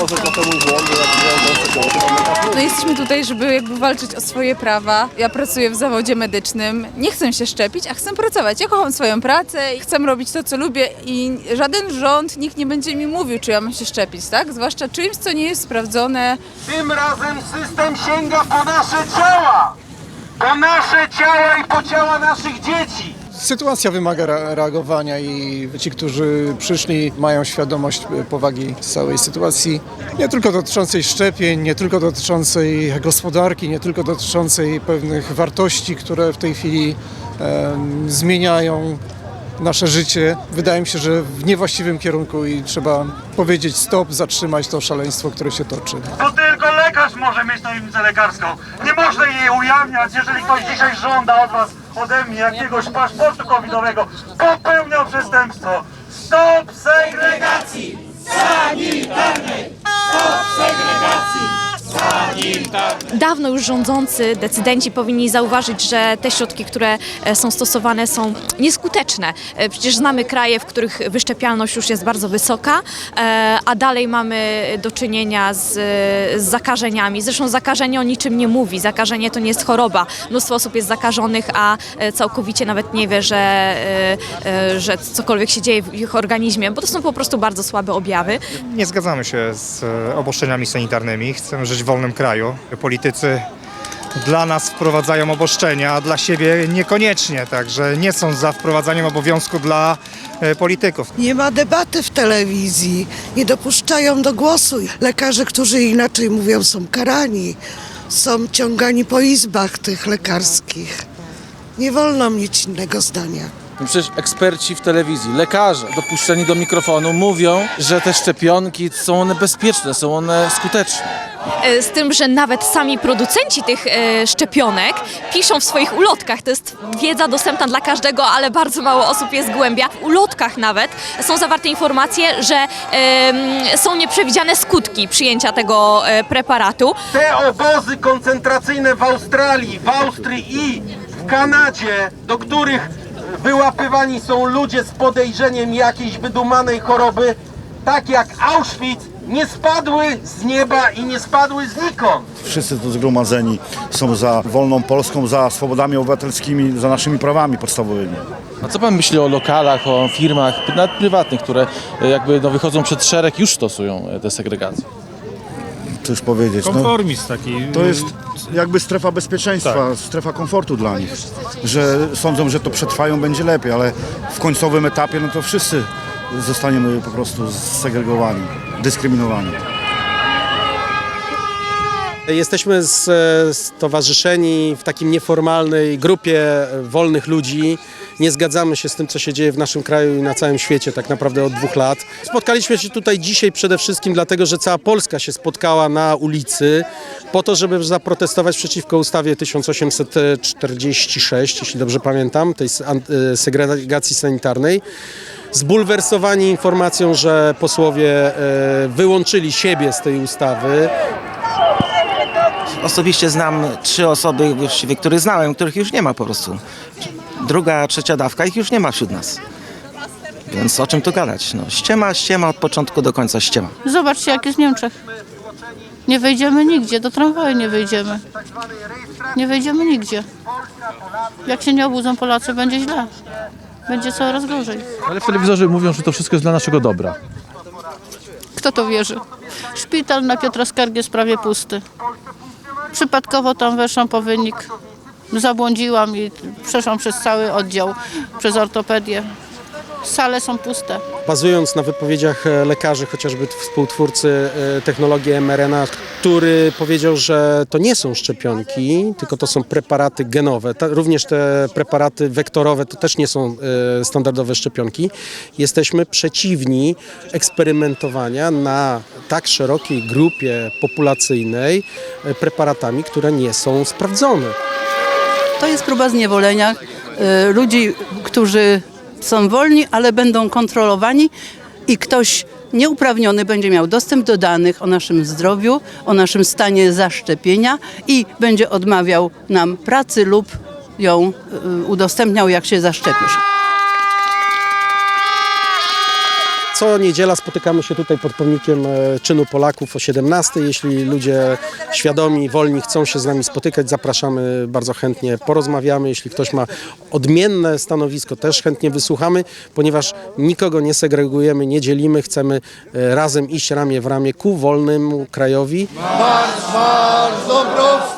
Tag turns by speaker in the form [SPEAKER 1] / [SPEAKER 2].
[SPEAKER 1] może to mój błąd, że będę
[SPEAKER 2] No jesteśmy tutaj, żeby jakby walczyć o swoje prawa. Ja pracuję w zawodzie medycznym. Nie chcę się szczepić, a chcę pracować. Ja kocham swoją pracę i chcę robić to, co lubię i żaden rząd, nikt nie będzie mi mówił, czy ja mam się szczepić, tak? Zwłaszcza czymś, co nie jest sprawdzone.
[SPEAKER 3] Tym razem system sięga po nasze ciała! Po nasze ciała i po ciała naszych dzieci!
[SPEAKER 4] Sytuacja wymaga re- reagowania i ci, którzy przyszli, mają świadomość e, powagi całej sytuacji. Nie tylko dotyczącej szczepień, nie tylko dotyczącej gospodarki, nie tylko dotyczącej pewnych wartości, które w tej chwili em, zmieniają nasze życie. Wydaje mi się, że w niewłaściwym kierunku i trzeba powiedzieć stop, zatrzymać to szaleństwo, które się toczy.
[SPEAKER 3] To tylko lekarz może mieć tajemnicę lekarską. Nie można jej ujawniać, jeżeli ktoś dzisiaj żąda od was, ode mnie, jakiegoś paszportu covidowego. Popełniał przestępstwo. Stop segregacji!
[SPEAKER 5] Dawno już rządzący, decydenci powinni zauważyć, że te środki, które e, są stosowane są nieskuteczne. E, Przecież znamy kraje, w których wyszczepialność już jest bardzo wysoka, e, a dalej mamy do czynienia z, z zakażeniami. Zresztą zakażenie o niczym nie mówi. Zakażenie to nie jest choroba. Mnóstwo osób jest zakażonych, a całkowicie nawet nie wie, że, że cokolwiek się dzieje w ich organizmie, bo to są po prostu bardzo słabe objawy.
[SPEAKER 6] Nie zgadzamy się z obostrzeniami sanitarnymi. Chcemy żyć w wolnym kraju. Politycy dla nas wprowadzają obostrzenia, a dla siebie niekoniecznie. Także nie są za wprowadzaniem obowiązku dla e, polityków.
[SPEAKER 7] Nie ma debaty w telewizji, nie dopuszczają do głosu. Lekarze, którzy inaczej mówią, są karani, są ciągani po izbach tych lekarskich. Nie wolno mieć innego zdania.
[SPEAKER 8] No Przecież eksperci w telewizji, lekarze dopuszczeni do mikrofonu mówią, że te szczepionki są one bezpieczne, są one skuteczne.
[SPEAKER 5] E, Z tym, że nawet sami producenci tych e, szczepionek piszą w swoich ulotkach. To jest wiedza dostępna dla każdego, ale bardzo mało osób je zgłębia. W ulotkach nawet są zawarte informacje, że są nieprzewidziane skutki przyjęcia tego e, preparatu.
[SPEAKER 3] Te obozy koncentracyjne w Australii, w Austrii i w Kanadzie, do których wyłapywani są ludzie z podejrzeniem jakiejś wydumanej choroby, tak jak Auschwitz, nie spadły z nieba i nie spadły znikąd.
[SPEAKER 9] Wszyscy tu zgromadzeni są za wolną Polską, za swobodami obywatelskimi, za naszymi prawami podstawowymi.
[SPEAKER 8] A co pan myśli o lokalach, o firmach, nawet prywatnych, które e, jakby no, wychodzą przed szereg, już stosują e, tę segregację?
[SPEAKER 9] Cóż powiedzieć, no,
[SPEAKER 6] Konformizm taki.
[SPEAKER 9] to jest jakby strefa bezpieczeństwa, strefa komfortu dla nich, że sądzą, że to przetrwają, będzie lepiej, ale w końcowym etapie no to wszyscy zostaniemy po prostu segregowani, dyskryminowani.
[SPEAKER 10] Jesteśmy e, stowarzyszeni w takim nieformalnej grupie wolnych ludzi. Nie zgadzamy się z tym, co się dzieje w naszym kraju i na całym świecie tak naprawdę od dwóch lat. Spotkaliśmy się tutaj dzisiaj przede wszystkim dlatego, że cała Polska się spotkała na ulicy po to, żeby zaprotestować przeciwko ustawie 1846, jeśli dobrze pamiętam, tej e, segregacji sanitarnej zbulwersowani informacją, że posłowie e, wyłączyli siebie z tej ustawy.
[SPEAKER 11] Osobiście znam trzy osoby, właściwie, które znałem, których już nie ma po prostu. Druga, trzecia dawka, ich już nie ma wśród nas. Więc o czym tu gadać? No, ściema, ściema od początku do końca ściema.
[SPEAKER 12] Zobaczcie, jak jest w Niemczech. Nie wejdziemy nigdzie, do tramwaju nie wejdziemy. Nie wejdziemy nigdzie. Jak się nie obudzą Polacy, będzie źle. Będzie coraz gorzej.
[SPEAKER 8] Ale w telewizorze mówią, że to wszystko jest dla naszego dobra.
[SPEAKER 12] Kto to wierzy? Szpital na Piotra Skargi jest prawie pusty. Przypadkowo tam weszłam po wynik. Zabłądziłam i przeszłam przez cały oddział, przez ortopedię. Sale są puste.
[SPEAKER 10] Bazując na wypowiedziach e, lekarzy, chociażby współtwórcy e, technologii mRNA, który powiedział, że to nie są szczepionki, tylko to są preparaty genowe. Ta, również te preparaty wektorowe to też nie są e, standardowe szczepionki. Jesteśmy przeciwni eksperymentowania na tak szerokiej grupie populacyjnej preparatami, które nie są sprawdzone.
[SPEAKER 7] To jest próba zniewolenia y, ludzi, którzy są wolni, ale będą kontrolowani i ktoś nieuprawniony będzie miał dostęp do danych o naszym zdrowiu, o naszym stanie zaszczepienia i będzie odmawiał nam pracy lub ją y, udostępniał, jak się zaszczepisz.
[SPEAKER 10] Co niedziela spotykamy się tutaj pod pomnikiem e, czynu Polaków o 17. Jeśli ludzie świadomi, wolni chcą się z nami spotykać, zapraszamy bardzo chętnie, porozmawiamy. Jeśli ktoś ma odmienne stanowisko, też chętnie wysłuchamy, ponieważ nikogo nie segregujemy, nie dzielimy, chcemy e, razem iść ramię w ramię ku wolnemu krajowi.
[SPEAKER 1] Marsz, marsz